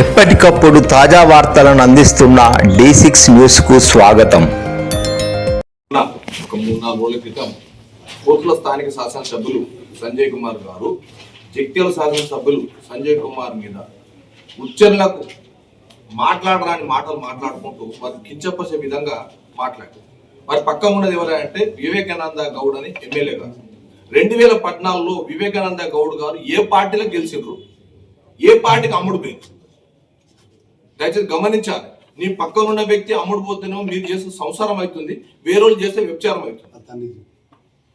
ఎప్పటికప్పుడు తాజా వార్తలను అందిస్తున్న డి సిక్స్ న్యూస్కు స్వాగతం. ఒక మూడు నాలుగు రోజుల క్రితం కోట్ల స్థానిక శాసనసభ్యులు సంజయ్ కుమార్ గారు జగిత్యాల శాసనసభ్యులు సంజయ్ కుమార్ మీద ఉచ్చరణలకు మాట్లాడరాని మాటలు మాట్లాడుకుంటూ వారు కించపరిచే విధంగా మాట్లాడారు. వారి పక్క ఉన్నది ఎవరంటే వివేకానంద గౌడ్ అని ఎమ్మెల్యే గారు. రెండు వేల పద్నాలుగులో వివేకానంద గౌడ్ గారు ఏ పార్టీలో గెలిచిండ్రు? ఏ పార్టీకి అమ్ముడు పోయింది దయచేసి గమనించాలి. నీ పక్కన ఉన్న వ్యక్తి అమ్ముడు పోతేనేమో మీరు చేసే సంసారం అవుతుంది వేరే చేస్తే వ్యభిచారం అవుతుంది.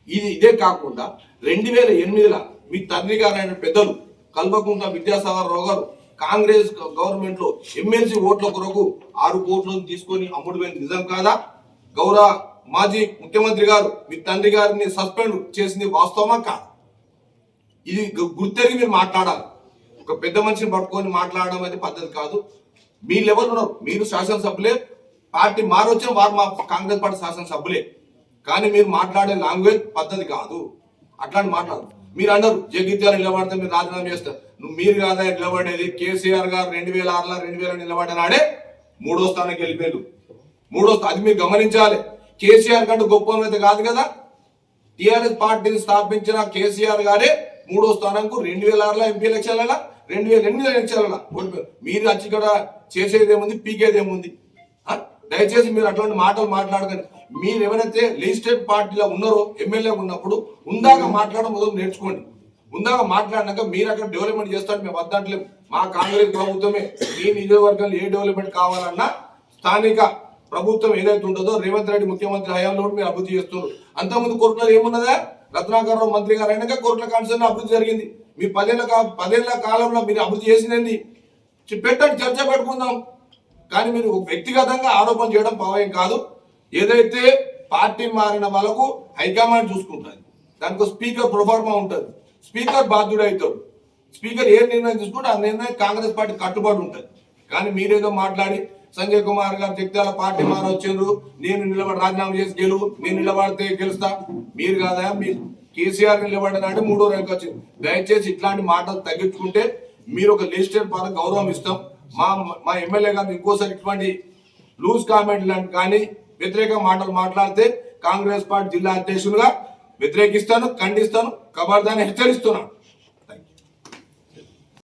ఇది ఇదే కాకుండా రెండు వేల ఎనిమిదిలో మీ తండ్రి గారు అయిన పెద్దలు కల్వకుంట్ల విద్యాసాగర్ రావు గారు కాంగ్రెస్ గవర్నమెంట్లో ఎమ్మెల్సీ ఓట్ల కొరకు ఆరు కోట్లను తీసుకొని అమ్ముడు పోయింది. నిజం కాదా? గౌరవ మాజీ ముఖ్యమంత్రి గారు మీ తండ్రి గారిని సస్పెండ్ చేసింది వాస్తవమా కాదు? ఇది గుర్తెరిగి మీరు మాట్లాడాలి. ఒక పెద్ద మనిషిని పట్టుకొని మాట్లాడడం అనేది పద్ధతి కాదు. మీ లెవెల్ ఉన్నారు మీరు శాసనసభ్యులే పార్టీ మారొచ్చిన వారు మా కాంగ్రెస్ పార్టీ శాసనసభ్యులే. కానీ మీరు మాట్లాడే లాంగ్వేజ్ పద్ధతి కాదు. అట్లాంటి మాట్లాడు మీరు అన్నారు జగిత్యాలు నిలబడితే మీరు రాజీనామా చేస్తారు. మీరు కాదా నిలబడేది? కేసీఆర్ గారు రెండు వేల ఆరులో రెండు వేల నిలబడినాడే మూడో స్థానానికి వెళ్ళిపోయారు మూడో అది మీరు గమనించాలి. కేసీఆర్ కంటే గొప్ప మీద కాదు కదా. టిఆర్ఎస్ పార్టీని స్థాపించిన కేసీఆర్ గారే మూడో స్థానంకు రెండు వేల ఆరులో ఎంపీ ఎలక్షన్ల రెండు వేల ఎనిమిది ఎలక్షన్ల ఓడిపోయారు మీరు వచ్చి ఇక్కడ చేసేదేముంది పీకేదేముంది? దయచేసి మీరు అటువంటి మాటలు మాట్లాడకండి. మీరు ఎవరైతే లెజిస్లేట్ పార్టీలో ఉన్నారో ఎమ్మెల్యే ఉన్నప్పుడు ఉందాక మాట్లాడడం మొదలు నేర్చుకోండి. ఉందాక మాట్లాడినాక మీరు అక్కడ డెవలప్మెంట్ చేస్తారు మేము వద్దట్లేము మా కాంగ్రెస్ ప్రభుత్వమే మీ నియోజకవర్గంలో ఏ డెవలప్మెంట్ కావాలన్నా స్థానిక ప్రభుత్వం ఏదైతే ఉంటుందో రేవంత్ రెడ్డి ముఖ్యమంత్రి హయాంలో మీరు అభివృద్ధి చేస్తున్నారు. అంతకుముందు కోర్టులో ఏమున్నదా? రత్నాకర్ రావు మంత్రి గారు అయినాక కోర్టుల కాన్సర్న్ అభివృద్ధి జరిగింది. మీ పదేళ్ళ కా పదేళ్ళ కాలంలో మీరు అభివృద్ధి చేసినది పెట్టండి చర్చ పెట్టుకుందాం. కానీ మీరు వ్యక్తిగతంగా ఆరోపణ చేయడం పావయం కాదు. ఏదైతే పార్టీ మారిన వాళ్ళకు హైకమాండ్ చూసుకుంటుంది. దానికి స్పీకర్ ప్రొఫార్మా ఉంటుంది. స్పీకర్ బాధ్యుడు అవుతాడు స్పీకర్ ఏ నిర్ణయం తీసుకుంటే ఆ నిర్ణయం కాంగ్రెస్ పార్టీ కట్టుబడి ఉంటుంది. కానీ మీరేదో మాట్లాడి సంజయ్ కుమార్ గారు జగిత్యాల పార్టీ మారొచ్చిండ్రు నేను నిలబడి రాజీనామా చేసి గెలు నేను నిలబడితే గెలుస్తా. మీరు కాదా మీరు కేసీఆర్ నిలబడినాడే మూడో ర్యాంక్ వచ్చింది. దయచేసి ఇట్లాంటి మాటలు తగ్గించుకుంటే మీరు ఒక లెజిస్లేటర్ పద గౌరవం ఇస్తాం. మా మా ఎమ్మెల్యే గారు ఇంకోసారి ఇటువంటి లూజ్ కామెంట్ లాంటి కానీ వ్యతిరేక మాటలు మాట్లాడితే కాంగ్రెస్ పార్టీ జిల్లా అధ్యక్షులుగా వ్యతిరేకిస్తాను ఖండిస్తాను కబర్దాన్ని హెచ్చరిస్తున్నాను.